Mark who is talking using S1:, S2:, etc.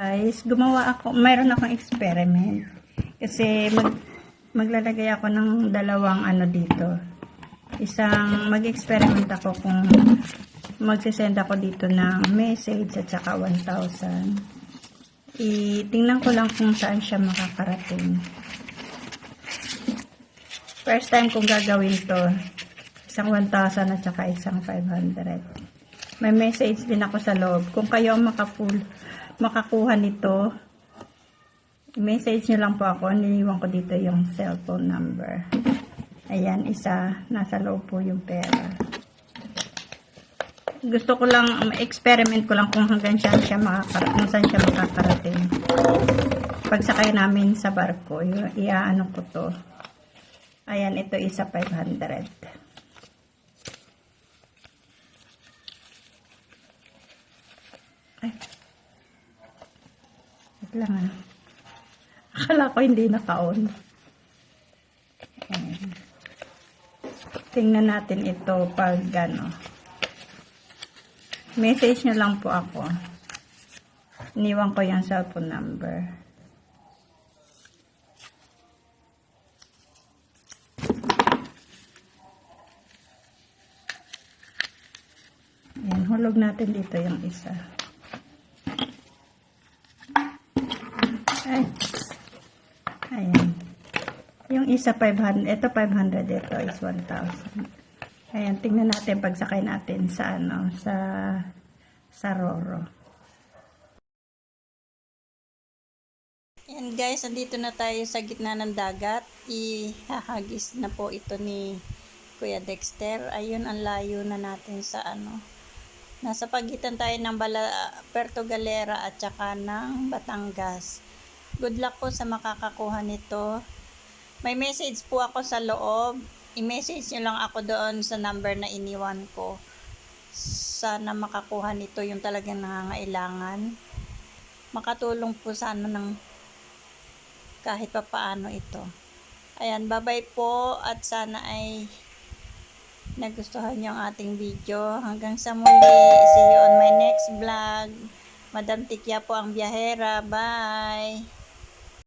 S1: Guys, gumawa ako, mayroon akong experiment. Kasi mag, maglalagay ako ng dalawang ano dito. Isang, mag-experiment ako kung magsisend ako dito ng message at saka 1,000. Itingnan ko lang kung saan siya makakarating. First time kong gagawin to. Isang 1,000 at saka isang 500. May message din ako sa loob. Kung kayo ang makapull, makakuha nito, message nyo lang po ako. Niliwan ko dito yung cellphone number. Ayan, isa. Nasa loob po yung pera. Gusto ko lang, experiment ko lang kung hanggang saan siya makakarating, saan siya makakarating. Pagsakay namin sa barko, iaano ko to. Ayan, ito isa 500. Ay. Wait lang ah. Akala ko hindi naka-on. Tingnan natin ito pag ano. Message nyo lang po ako. Iniwan ko yung cellphone number. Ayan, hulog natin dito yung isa. Ay. Ayan. Yung isa 500, ito 500, ito is 1,000. Ayan, tingnan natin pagsakay natin sa ano, sa sa Roro. Ayan guys, andito na tayo sa gitna ng dagat. Ihahagis na po ito ni Kuya Dexter. Ayun ang layo na natin sa ano. Nasa pagitan tayo ng Bala, Puerto Galera at saka ng Batangas. Good luck po sa makakakuha nito. May message po ako sa loob. I-message nyo lang ako doon sa number na iniwan ko. Sana makakuha nito yung talagang nangangailangan. Makatulong po sana ng kahit pa paano ito. Ayan, bye-bye po at sana ay nagustuhan nyo ang ating video. Hanggang sa muli, see you on my next vlog. Madam Tikya po ang biyahera. Bye!